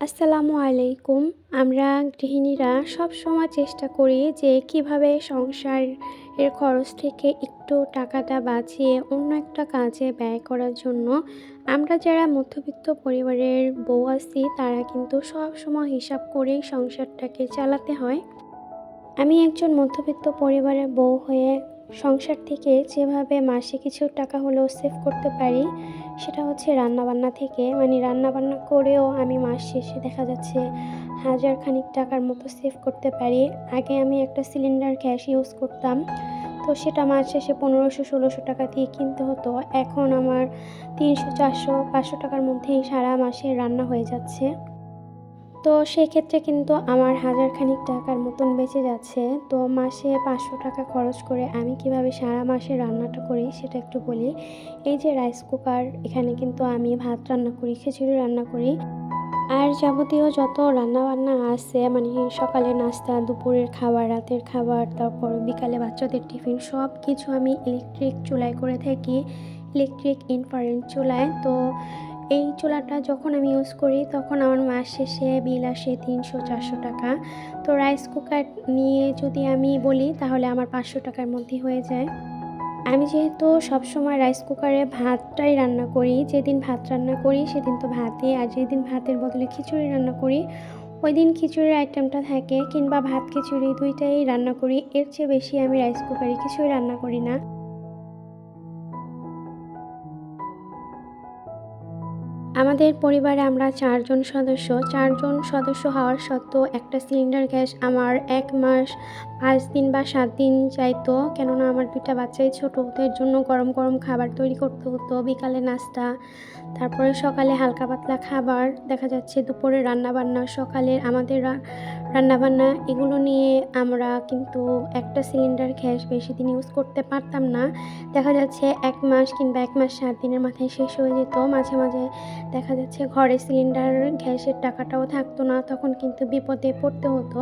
আসসালামু আলাইকুম। আমরা গৃহিণীরা সব সময় চেষ্টা করি যে কীভাবে সংসারের খরচ থেকে একটু টাকাটা বাঁচিয়ে অন্য একটা কাজে ব্যয় করার জন্য আমরা যারা মধ্যবিত্ত পরিবারের বউ আছি, তারা কিন্তু সব সময় হিসাব করেই সংসারটাকে চালাতে হয়। আমি একজন মধ্যবিত্ত পরিবারের বউ হয়ে সংসার থেকে যেভাবে মাসে কিছু টাকা হলেও সেভ করতে পারি সেটা হচ্ছে রান্নাবান্না থেকে। মানে রান্নাবান্না করেও আমি মাস শেষে দেখা যাচ্ছে হাজার খানিক টাকার মতো সেভ করতে পারি। আগে আমি একটা সিলিন্ডার গ্যাস ইউজ করতাম। তো সেটা মাস শেষে পনেরোশো, ষোলোশো টাকা দিয়ে কিনতে হতো। এখন আমার তিনশো, চারশো, পাঁচশো টাকার মধ্যেই সারা মাসে রান্না হয়ে যাচ্ছে। তো সেক্ষেত্রে কিন্তু আমার হাজার খানিক টাকার মতন বেঁচে যাচ্ছে। তো মাসে পাঁচশো টাকা খরচ করে আমি কীভাবে সারা মাসে রান্নাটা করি সেটা একটু বলি। এই যে রাইস কুকার এখানে কিন্তু আমি ভাত রান্না করি, খিচুড়ি রান্না করি। আর যাবতীয় যত রান্নাবান্না আছে মানে সকালে নাস্তা, দুপুরের খাবার, রাতের খাবার, তারপর বিকালে বাচ্চাদের টিফিন সব কিছু আমি ইলেকট্রিক চুলায় করে থাকি। ইলেকট্রিক ইনফারেন্ট চুলায়। তো এই চুলাটা যখন আমি ইউজ করি, তখন আমার মাস শেষে বিল আসে তিনশো চারশো টাকা। তো রাইস কুকার নিয়ে যদি আমি বলি, তাহলে আমার পাঁচশো টাকার মধ্যে হয়ে যায়। আমি যেহেতু সবসময় রাইস কুকারে ভাতটাই রান্না করি, যেদিন ভাত রান্না করি, সেদিন তো ভাতই আর যেদিন ভাতের বদলে খিচুড়ি রান্না করি ওই দিন খিচুড়ির আইটেমটা থাকে, কিংবা ভাত খিচুড়ি দুইটাই রান্না করি। এর চেয়ে বেশি আমি রাইস কুকারে কিছুই রান্না করি না। আমাদের পরিবারে আমরা চারজন সদস্য। চারজন সদস্য হওয়ার সত্ত্বেও একটা সিলিন্ডার গ্যাস আমার এক মাস, পাঁচ দিন বা সাত দিন চাইতো। কেননা আমার দুইটা বাচ্চাই ছোটো, ওদের জন্য গরম গরম খাবার তৈরি করতে হতো, বিকালে নাস্তা, তারপরে সকালে হালকা পাতলা খাবার, দেখা যাচ্ছে দুপুরে রান্নাবান্না সকালের আমাদের রান্নাবান্না, এগুলো নিয়ে আমরা কিন্তু একটা সিলিন্ডার গ্যাস বেশি দিন ইউজ করতে পারতাম না। দেখা যাচ্ছে এক মাস কিংবা এক মাস সাত দিনের মাথায় শেষ হয়ে যেত, মাঝে মাঝে দেখা যাচ্ছে ঘরে সিলিন্ডার, গ্যাসের টাকাটাও থাকতো না, তখন কিন্তু বিপদে পড়তে হতো।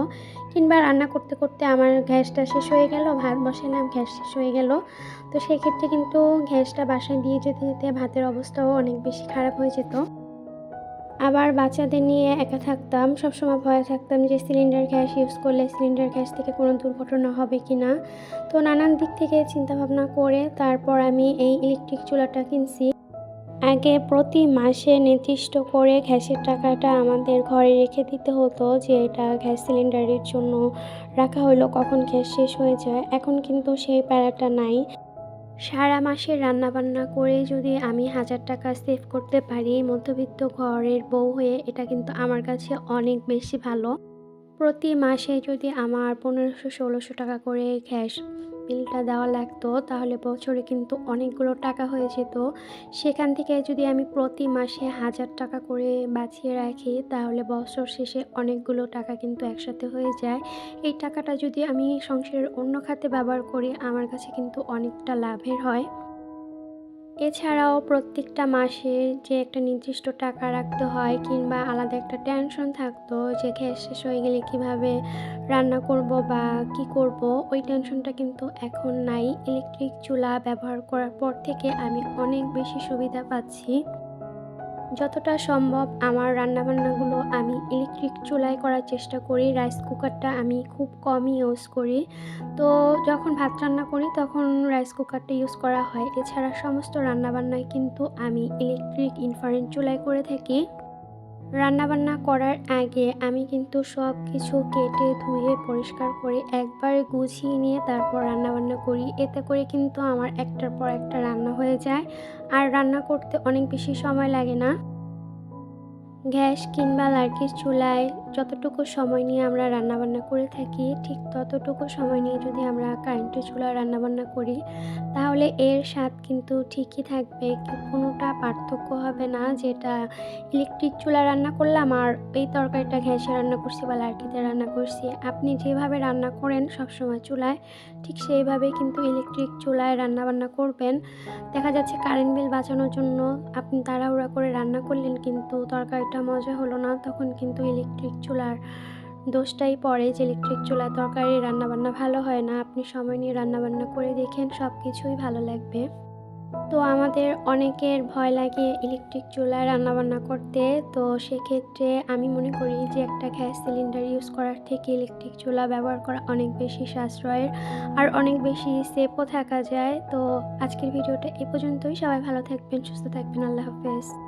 কিংবা রান্না করতে করতে আমার গ্যাসটা শেষ হয়ে গেল, ভাত বসালাম, গ্যাস শেষ হয়ে গেল। তো সেক্ষেত্রে কিন্তু গ্যাসটা বাসায় দিয়ে যেতে যেতে ভাতের অবস্থাও অনেক বেশি খারাপ হয়ে যেত। আবার বাচ্চাদের নিয়ে একা থাকতাম, সবসময় ভয়ে থাকতাম যে সিলিন্ডার গ্যাস ইউজ করলে সিলিন্ডার গ্যাস থেকে কোনো দুর্ঘটনা হবে কি না তো নানান দিক থেকে চিন্তাভাবনা করে তারপর আমি এই ইলেকট্রিক চুলাটা কিনছি। আগে প্রতি মাসে নির্দিষ্ট করে গ্যাসের টাকাটা আমাদের ঘরে রেখে দিতে হতো যে এটা গ্যাস সিলিন্ডারের জন্য রাখা হলো, কখন গ্যাস শেষ হয়ে যায়। এখন কিন্তু সেই প্যারাটা নাই। সারা মাসে রান্নাবান্না করে যদি আমি হাজার টাকা সেভ করতে পারি, মধ্যবিত্ত ঘরের বউ হয়ে, এটা কিন্তু আমার কাছে অনেক বেশি ভালো। প্রতি মাসে যদি আমার পনেরোশো, ষোলোশো টাকা করে গ্যাস বিলটা দেওয়া লাগতো, তাহলে বছরে কিন্তু অনেকগুলো টাকা হয়ে যেত। সেখান থেকে যদি আমি প্রতি মাসে হাজার টাকা করে বাঁচিয়ে রাখি, তাহলে বছর শেষে অনেকগুলো টাকা কিন্তু একসাথে হয়ে যায়। এই টাকাটা যদি আমি সংসারের অন্য খাতে ব্যবহার করি, আমার কাছে কিন্তু অনেকটা লাভের হয়। এছাড়াও প্রত্যেকটা মাসে যে একটা নির্দিষ্ট টাকা রাখতে হয় কিংবা আলাদা একটা টেনশন থাকতো যে গ্যাস শেষ হয়ে গেলে কীভাবে রান্না করব বা কি করব, ওই টেনশনটা কিন্তু এখন নাই। ইলেকট্রিক চুলা ব্যবহার করার পর থেকে আমি অনেক বেশি সুবিধা পাচ্ছি। যতটা সম্ভব আমার রান্নাবান্নাগুলো আমি ইলেকট্রিক চুলায় করার চেষ্টা করি রাইস কুকারটা আমি খুব কমই ইউজ করি। তো যখন ভাত রান্না করি তখন রাইস কুকারটা ইউজ করা হয়। এছাড়া সমস্ত রান্নাবান্নায় কিন্তু আমি ইলেকট্রিক ইনফারেন্ট চুলায় করে থাকি। রান্নাবান্না করার আগে আমি কিন্তু সব কিছু কেটে ধুয়ে পরিষ্কার করে একবারে গুছিয়ে নিয়ে তারপর রান্নাবান্না করি। এতে করে কিন্তু আমার একটার পর একটা রান্না হয়ে যায়। আর রান্না করতে অনেক বেশি সময় লাগে না। গ্যাস কিংবা লার্কির চুলায় যতটুকু সময় নিয়ে আমরা রান্নাবান্না করে থাকি, ঠিক ততটুকু সময় নিয়ে যদি আমরা কারেন্টের চুলায় রান্নাবান্না করি, তাহলে এর স্বাদ কিন্তু ঠিকই থাকবে। কোনোটা পার্থক্য হবে না যেটা ইলেকট্রিক চুলা রান্না করলাম আর এই তরকারিটা গ্যাসে রান্না করছি বা লার্কিতে রান্না করছি। আপনি যেভাবে রান্না করেন সবসময় চুলায়, ঠিক সেইভাবেই কিন্তু ইলেকট্রিক চুলায় রান্নাবান্না করবেন। দেখা যাচ্ছে কারেন্ট বিল বাঁচানোর জন্য আপনি তাড়াহুড়া করে রান্না করলেন কিন্তু তরকারিটা মজা হলো না, তখন কিন্তু ইলেকট্রিক চুলার দোষটাই পড়ে যে ইলেকট্রিক চুলায় তরকারি রান্নাবান্না ভালো হয় না। আপনি সময় নিয়ে রান্নাবান্না করে দেখেন সব কিছুই ভালো লাগবে। তো আমাদের অনেকের ভয় লাগে ইলেকট্রিক চুলায় রান্নাবান্না করতে। তো সেক্ষেত্রে আমি মনে করি যে একটা গ্যাস সিলিন্ডার ইউজ করার থেকে ইলেকট্রিক চুলা ব্যবহার করা অনেক বেশি সাশ্রয়ের আর অনেক বেশি সেফও থাকা যায়। তো আজকের ভিডিওটা এ পর্যন্তই। সবাই ভালো থাকবেন, সুস্থ থাকবেন। আল্লাহ হাফেজ।